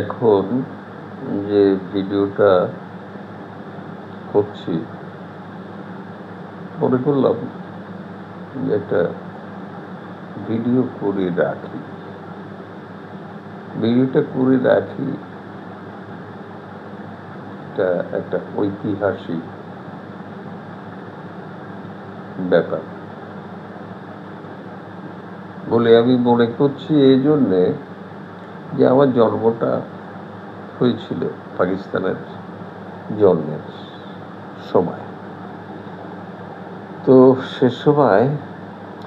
এখন যে ভিডিওটা করছি, মনে করলাম যে একটা ভিডিও করে রাখি। ভিডিওটা করে রাখি এটা একটা ঐতিহাসিক ব্যাপার। বলে আমি মনে করছি এই জন্যে যে আমার জন্মটা হয়েছিল পাকিস্তানের জন্মের সময়। তো সে সময়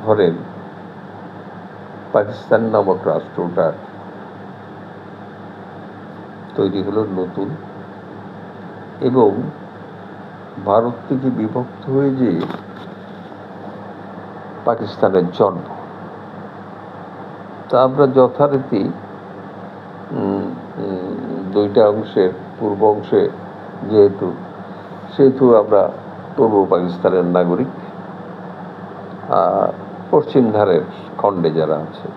ধরেন পাকিস্তান নামক রাষ্ট্রটা তৈরি হলো নতুন এবং ভারত থেকে বিভক্ত হয়ে যে পাকিস্তানের জন্ম, তা আমরা যথারীতি দুইটা অংশের পূর্ব অংশে যেহেতু, সেহেতু আমরা পূর্ব পাকিস্তানের নাগরিক। আর পশ্চিম ধারের খণ্ডে যারা আছে,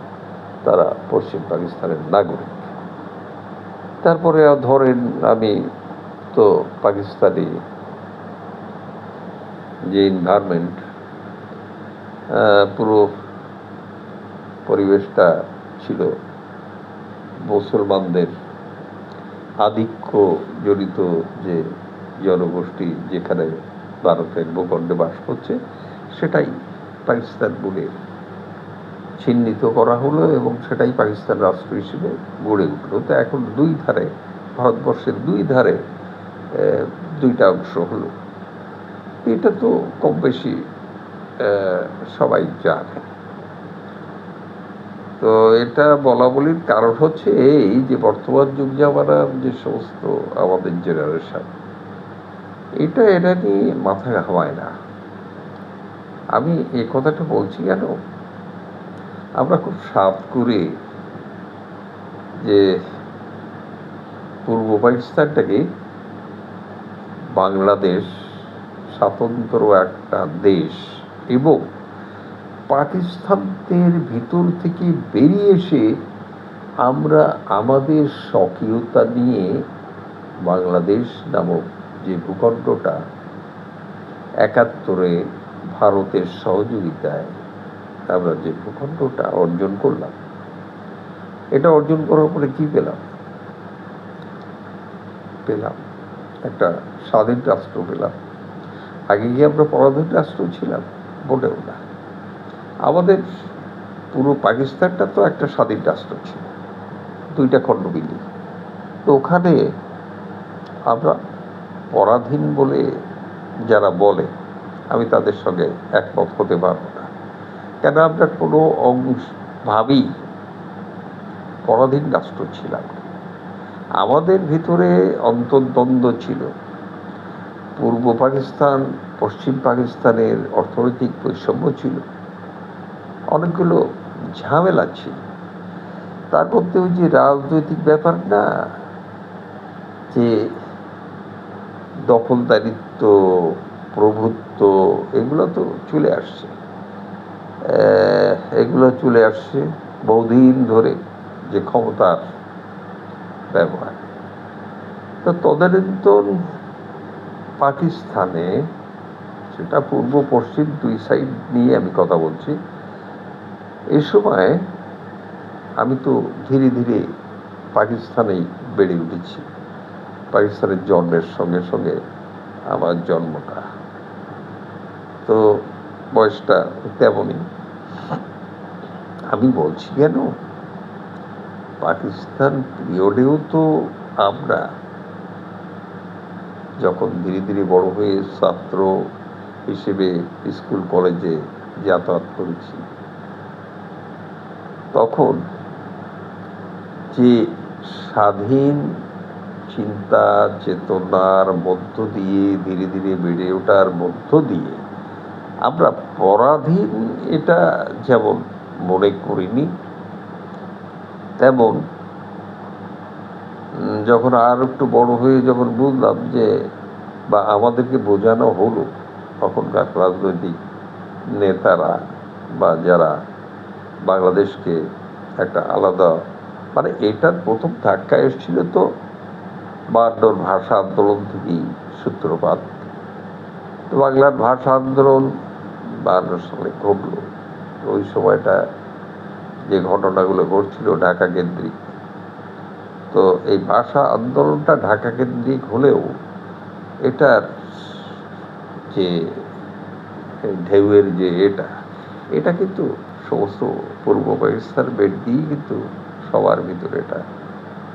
তারা পশ্চিম পাকিস্তানের নাগরিক। তারপরে ধরেন আমি তো পাকিস্তানি যে এনভায়রনমেন্ট পুরো পরিবেশটা ছিল মুসলমানদের আধিক্য জড়িত যে জনগোষ্ঠী যেখানে ভারতের ভূখণ্ডে বাস করছে, সেটাই পাকিস্তান বলে চিহ্নিত করা হলো এবং সেটাই পাকিস্তান রাষ্ট্র হিসেবে গড়ে উঠল। তো এখন দুই ধারে, ভারতবর্ষের দুই ধারে দুইটা অংশ হলো। এটা তো কম বেশি সবাই জানে। তো এটা বলা বলির কারণ হচ্ছে এই যে বর্তমান যুগ জামানার যে সমস্ত আমাদের জেনারেশন এটা এটা নিয়ে মাথা ঘামায় না। আমি এ কথাটা বলছি কেন? আমরা খুব সাত করে যে পূর্ব পাকিস্তানটাকে বাংলাদেশ স্বাতন্ত্র একটা দেশ এবং পাকিস্তানদের ভিতর থেকে বেরিয়ে এসে আমরা আমাদের স্বকীয়তা নিয়ে বাংলাদেশ নামক যে ভূখণ্ডটা একাত্তরে ভারতের সহযোগিতায় আমরা যে ভূখণ্ডটা অর্জন করলাম, এটা অর্জন করার পরে কি পেলাম? পেলাম একটা স্বাধীন রাষ্ট্র পেলাম। আগে কি আমরা পরাধীন রাষ্ট্র ছিলাম, মোটেও না। আমাদের পুরো পাকিস্তানটা তো একটা স্বাধীন রাষ্ট্র ছিল। দুইটা খণ্ড মিলিয়ে তো ওখানে আমরা পরাধীন বলে যারা বলে, আমি তাদের সঙ্গে একমত হতে পারব না। কেন আমরা কোনো অংশ ভাবি পরাধীন রাষ্ট্র ছিলাম আমাদের ভিতরে অন্তর্দ্বন্দ্ব ছিল। পূর্ব পাকিস্তান, পশ্চিম পাকিস্তানের অর্থনৈতিক বৈষম্য ছিল। অনেকগুলো ঝামেলা ছিল। তার মধ্যে ওই যে রাজনৈতিক ব্যাপার না, যে দখলদারিত্ব, প্রভুত্ব, এগুলো তো চলে আসছে। এগুলো চলে আসছে বহুদিন ধরে যে ক্ষমতার ব্যবহার। তো তদানীন্তন পাকিস্তানে, সেটা পূর্ব পশ্চিম দুই সাইড নিয়ে আমি কথা বলছি। এই সময় আমি তো ধীরে ধীরে পাকিস্তানেই বেড়ে উঠেছি। পাকিস্তানের জন্মের সঙ্গে সঙ্গে আমার জন্মটা। তো বয়সটা তেমনই। আমি বলছি কেন? পাকিস্তান পিরিয়ডেও তো আমরা। যখন ধীরে ধীরে বড় হয়ে ছাত্র হিসেবে স্কুল কলেজে যাতায়াত করেছি তখন যে স্বাধীন চিন্তা চেতনার মধ্য দিয়ে ধীরে ধীরে বেড়ে ওঠার মধ্য দিয়ে আমরা পরাধীন এটা যেমন মনে করিনি, তেমন যখন আর একটু বড় হয়ে যখন বুঝলাম যে, বা আমাদেরকে বোঝানো হলো তখনকার রাজনৈতিক নেতারা বা যারা বাংলাদেশকে একটা আলাদা মানে এটার প্রথম ধাক্কা এসেছিল তো বায়ান্নর ভাষা আন্দোলন থেকেই সূত্রপাত। বাংলার ভাষা আন্দোলন বায়ান্ন সালে ঘটল। ওই সময়টা যে ঘটনাগুলো ঘটছিল ঢাকা কেন্দ্রিক। তো এই ভাষা আন্দোলনটা ঢাকা কেন্দ্রিক হলেও এটার যে ঢেউয়ের যে এটা এটা কিন্তু সমস্ত পূর্ব পাকিস্তান বেড দিয়েই কিন্তু সবার ভিতরে এটা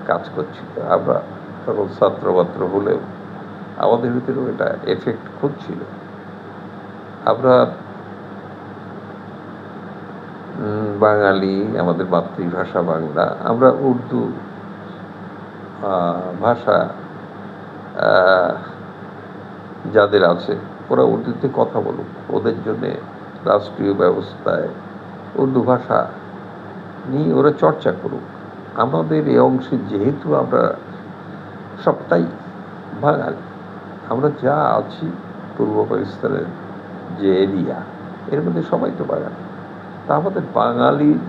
কাজ করছিল আমরা তখন ছাত্রমাত্র হলেও আমাদের ভিতরেও এটা এফেক্ট খুঁজছিল। আমরা বাঙালি, আমাদের মাতৃভাষা বাংলা, আমরা উর্দু ভাষা যাদের আছে, ওরা উর্দুতে কথা বলুক। ওদের জন্যে রাষ্ট্রীয় ব্যবস্থায় উর্দু ভাষা নিয়ে ওরা চর্চা করুক। আমাদের এই অংশে যেহেতু আমরা সবটাই বাঙালি, আমরা যা আছি পূর্ব পাকিস্তানের যে এরিয়া, এর মধ্যে সবাই তো বাঙালি। তা আমাদের বাঙালির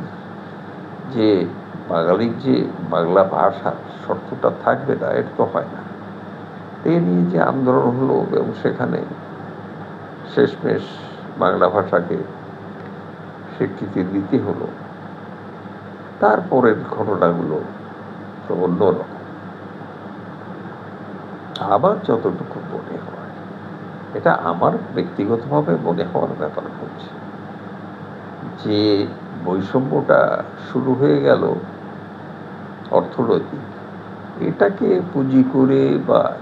যে বাঙালির যে বাংলা ভাষা শর্তটা থাকবে না, এটা তো হয় না। এ নিয়ে যে আন্দোলন হলো এবং সেখানে শেষমেশ বাংলা ভাষাকে স্বীকৃতি দিতে হলো। তারপরের ঘটনাগুলো তো অন্যরকম। আমার যতটুকু মনে হয়, এটা আমার ব্যক্তিগতভাবে মনে হওয়ার ব্যাপার হচ্ছে। যে বৈষম্যটা শুরু হয়ে গেল অর্থনৈতিক, এটাকে পুঁজি করে বা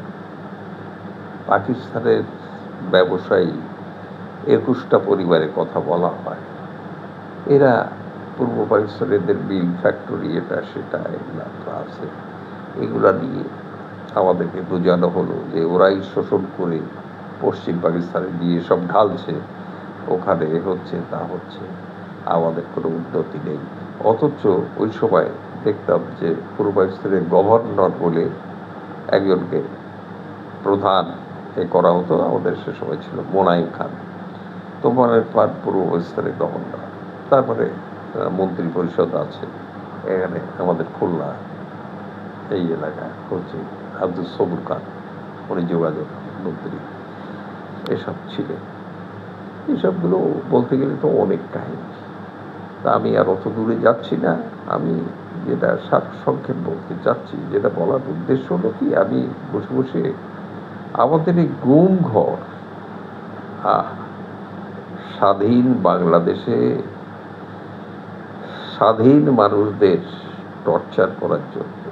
পাকিস্তানের ব্যবসায়ী একুশটা পরিবারের কথা বলা হয়। এরা পূর্ব পাকিস্তানেদের বিল ফ্যাক্টরি, এটা, সেটা, এগুলা তো আছে। এগুলা নিয়ে আমাদেরকে বোঝানো হলো যে ওরাই শোষণ করে পশ্চিম পাকিস্তানে গিয়ে সব ঢালছে, ওখানে হচ্ছে, তা হচ্ছে, আমাদের কোনো উন্নতি নেই। অথচ ওই সময় দেখতাম যে পূর্ব পাকিস্তানের গভর্নর বলে একজনকে প্রধান এ করা হতো, আমাদের সে সময় ছিল মোনাইম খান। তো মোনাইম খান পূর্ব পাকিস্তানের গভর্নর। তারপরে মন্ত্রী পরিষদ আছে। এখানে আমাদের খুলনা, এই এলাকা হচ্ছে আব্দুল সবুর খান। উনি যোগাযোগ মন্ত্রী। এসব ছিলেন। এসবগুলো বলতে গেলে তো অনেক কাহিনী। তা আমি আর অত দূরে যাচ্ছি না। আমি যেটা সার সংক্ষেপ বলতে চাচ্ছি, যেটা বলার উদ্দেশ্য হলো কি, আমি বসে বসে আমাদের এই গুম ঘর স্বাধীন বাংলাদেশে স্বাধীন মানুষদের টর্চার করার জন্য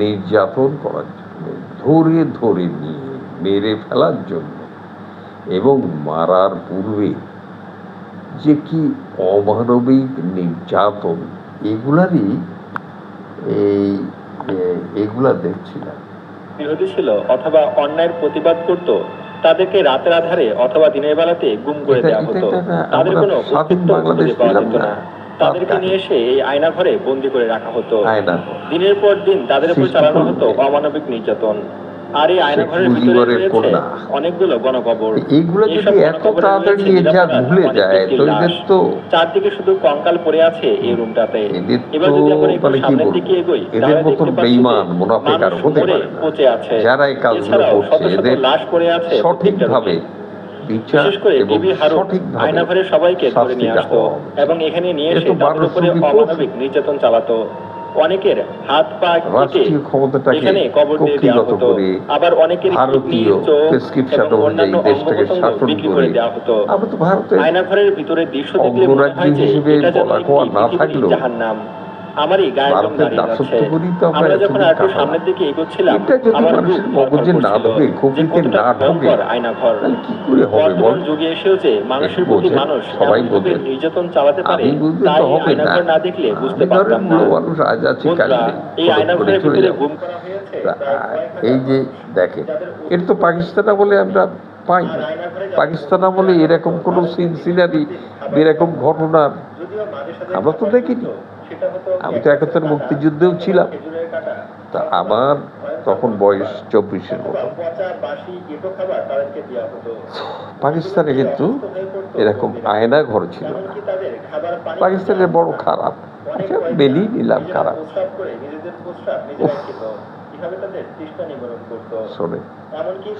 নির্যাতন করার জন্য ধরে ধরে নিয়ে মেরে ফেলার জন্য এবং মারার পূর্বে যে কি অমানবিক নির্যাতন এগুলারই এই এগুলা দেখছিলাম। বিরোধী ছিল অথবা অন্যায়ের প্রতিবাদ করত তাদেরকে রাতের আধারে অথবা দিনের বেলাতে গুম করে দেওয়া হতো। তাদের কোনো অস্তিত্ব খুঁজে পাওয়া যেত না। তাদেরকে নিয়ে এসে এই আয়না ঘরে বন্দি করে রাখা হতো। দিনের পর দিন তাদের উপর চালানো হতো অমানবিক নির্যাতন। আর এই আয়না ঘরের ভিতরে মুজিবুরের রয়েছে কন্যা। অনেকগুলো গণকবর। এইগুলো যদি এত তাড়াতাড়ি রয়েছে ভুলে যায় তো এদের তো চারদিকে শুধু কঙ্কাল পড়ে আছে এই রুমটাতে। এদের এবার যদি আমরা একটু মানে সামনের দিকে এগোই এদের মতন দেখতে পাচ্ছি যে বেইমান মুনাফেক আর হতে পারে না। পচে আছে। যারা এই কাজগুলো করছে এদের লাশ পড়ে আছে সঠিকভাবে বিচার এবং সঠিকভাবে সবাইকে ধরে নিয়ে আসতো এবং এখানে নিয়ে এসে তাদের উপরে অমানবিক নির্যাতন চালাতো। অনেকের হাত পা রাষ্ট্রীয় ক্ষমতাটাকে এখানে কবর দিয়ে দেওয়া কক্ষিগত করে আবার অনেকের ভারতীয় প্রেসক্রিপশন অনুযায়ী দেশটাকে শাসন করে করে দেওয়া হতো। আমরা তো ভারতে আয়নাঘরের ভিতরে দৃশ্য দেখলে মনে হয় যে এটা না থাকলেও আমারই গায়ের রং দাঁড়িয়ে যাচ্ছে। আমরা আমরা যখন আর একটু সামনের দিকে এগোচ্ছিলাম আমার মানুষের বুক মগজে না ঢোকে, যে না ঢোকে, আয়নাঘর। কি করে হবে বল? যুগে এসেও যে মানুষের প্রতি মানুষ সবাই এমনভাবে বোঝেন। নির্যাতন চালাতে পারে তাই তো হবে না। আয়নাঘর না দেখলে বুঝতে পারতাম না। মানুষ আজ আছি কাল এই আয়নাঘরের চলে ভিতরে গুম করা হয়েছে তা, প্রায় কয়েক এই যে যাদের এটা তো পাকিস্তান বলে আমরা পাই। না পাকিস্তান আমলে এরকম কোনো সিন সিনারি এরকম সাঝে আমরা তো দেখিনি। আমি তো একাত্তর মুক্তিযুদ্ধেও ছিলাম। তা আমার তখন বয়স চব্বিশের মতো। পাকিস্তানে কিন্তু এরকম আয়না ঘর ছিল না। পাকিস্তানের বড় খারাপ। আচ্ছা মেনেই নিলাম, খারাপ।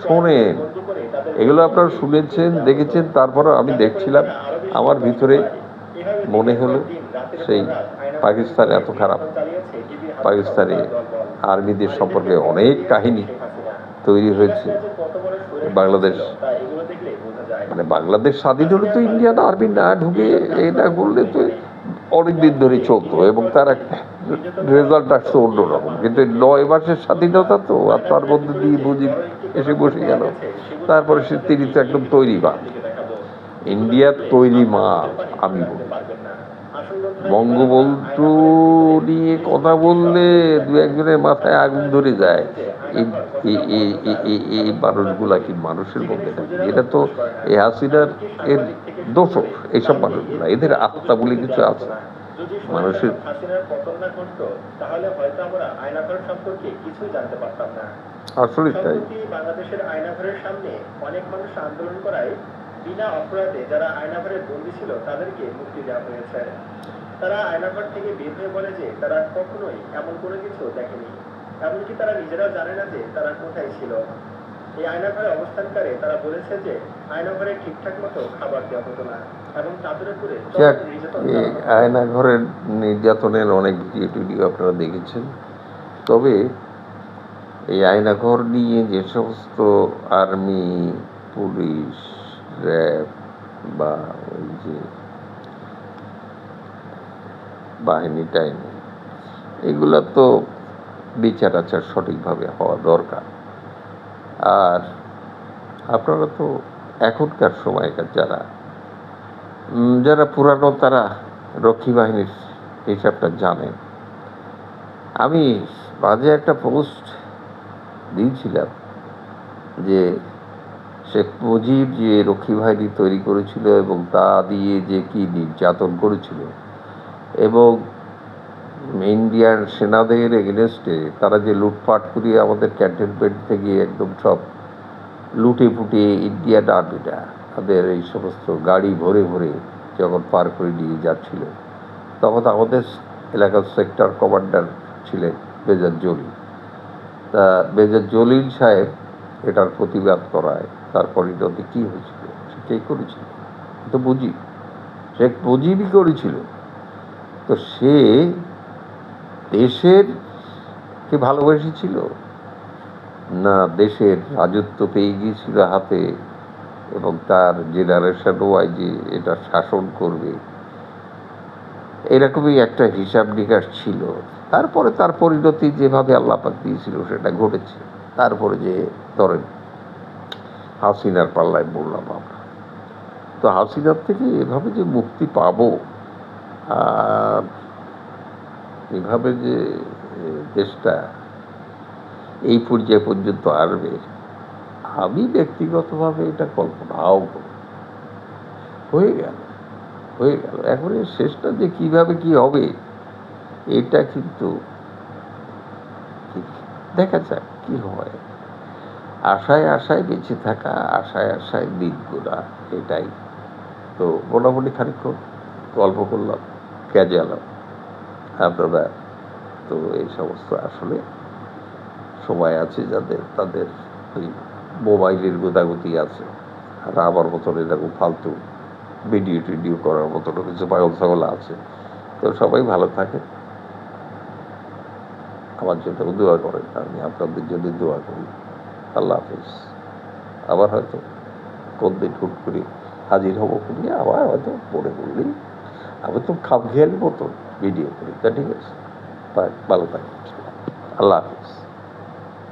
শোনে তাদের এগুলো আপনারা শুনেছেন, দেখেছেন তারপরে আমি দেখছিলাম। আমার ভিতরে মনে হলো সেই পাকিস্তান এত খারাপ। পাকিস্তানে আর্মিদের সম্পর্কে অনেক কাহিনী তৈরি হয়েছে। বাংলাদেশ মানে বাংলাদেশ স্বাধীন হলে তো ইন্ডিয়ান আর্মি না ঢুকে এটা করলে তো অনেক দিন ধরে চলতো এবং তার একটা রেজাল্ট আসতো অন্যরকম। কিন্তু নয় মাসের স্বাধীনতা তো আর তার মধ্যে দিয়ে বুঝি এসে বসে গেল। তারপরে সে তিনি তো একদম তৈরি মাল। ইন্ডিয়ার তৈরি মাল, আমি বলি। বঙ্গবন্ধু নিয়ে কথা বললে দু একজনের মাথায় আগুন ধরে যায়। এই মানুষগুলা কি মানুষের মধ্যে? এটা তো এই হাসিনার এর দোষক, এইসব মানুষগুলা। এদের আত্মা বলে কিছু আছে? মানুষের আসলে তাই। বাংলাদেশের আয়নাঘরের সামনে অনেক মানুষ আন্দোলন করায় বিনা অপরাধে যারা আয়নাঘরে বন্দী ছিল তাদেরকে মুক্তি দেওয়া হয়েছে। তারা আয়নাঘর থেকে বের হয়ে বলে যে তারা কখনোই এমন কোনো কিছু দেখেনি। এমনকি তারা নিজেরাও জানে না যে তারা কোথায় ছিল। এই আয়নাঘরে অবস্থানকারে তারা বলেছে যে আয়নাঘরে ঠিকঠাক মতো খাবার দেওয়া হতো না এবং তাদের উপরে যাক চরম নির্যাতন এই করা হতো। আয়না ঘরের নির্যাতনের অনেক ভিডিও টিডিও আপনারা দেখেছেন। তবে এই আয়নাঘর নিয়ে যে সমস্ত আর্মি পুলিশ র্যাব বা ওই যে বাহিনী টাইনি এগুলা তো বিচার আচার সঠিকভাবে হওয়া দরকার। আর আপনারা তো এখনকার সময়কার যারা যারা পুরানো তারা রক্ষী বাহিনীর হিসাবটা জানেন আমি মাঝে একটা পোস্ট দিয়েছিলাম যে শেখ মুজিব যে রক্ষী বাহিনী তৈরি করেছিল এবং তা দিয়ে যে কি নির্যাতন করেছিল এবং ইন্ডিয়ান সেনাদের এগেনস্টে তারা যে লুটপাট করিয়ে আমাদের ক্যান্টনমেন্ট থেকে একদম সব লুটে ফুটে ইন্ডিয়ান আর্মিরা তাদের এই সমস্ত গাড়ি ভরে ভরে যখন পার করে নিয়ে যাচ্ছিল, তখন আমাদের এলাকার সেক্টর কমান্ডার ছিলেন মেজর জলিল। তা মেজর জলিল সাহেব এটার প্রতিবাদ করায় তার পরিণতি কী হয়েছিল? সে কে করেছিল? তো মুজিব শেখ মুজিবই করেছিল। তো সে দেশের কে ভালোবেসেছিল? না, দেশের রাজত্ব পেয়ে গিয়েছিল হাতে এবং তার জেনারেশন ওয়াই যে এটা শাসন করবে। এরকমই একটা হিসাব নিকাশ ছিল। তারপরে তার পরিণতি যেভাবে আল্লাপাক দিয়েছিল সেটা ঘটেছে। তারপরে যে ধরেন হাসিনার পাল্লায় বললাম আমরা। তো হাসিনার থেকে এভাবে যে মুক্তি পাব এভাবে যে দেশটা এই পর্যায়ে পর্যন্ত আসবে, আমি ব্যক্তিগতভাবে এটা কল্পনাও করি হয়ে গেল হয়ে গেল। এখন শেষটা যে কীভাবে কি হবে, এটা কিন্তু দেখা যাক। কি হয়? আশায় আশায় বেঁচে থাকা, আশায় আশায় দিন গোনা, এটাই। তো মোটামুটি খানিক্ষণ গল্প করলাম ক্যাজুয়ালাম আপনারা তো এই সমস্ত আসলে সময় আছে যাদের, তাদের ওই মোবাইলের গোদাগতি আছে। আর আমার মতন এরকম ফালতু ভিডিও টিডিও করার মতন কিছু পাগল ছাগল আছে। তো সবাই ভালো থাকে। আমার জন্য দোয়া করেন আমি আপনাদের জন্য দোয়া করি। আল্লাহ হাফিজ। আবার হয়তো কোন দিন হুট করে হাজির হব করি আবার হয়তো পড়ে বললি আমি তো খাপ খেয়ালি মতো ভিডিও করি। তা ঠিক আছে। ভালো থাকি আল্লাহ হাফিজ।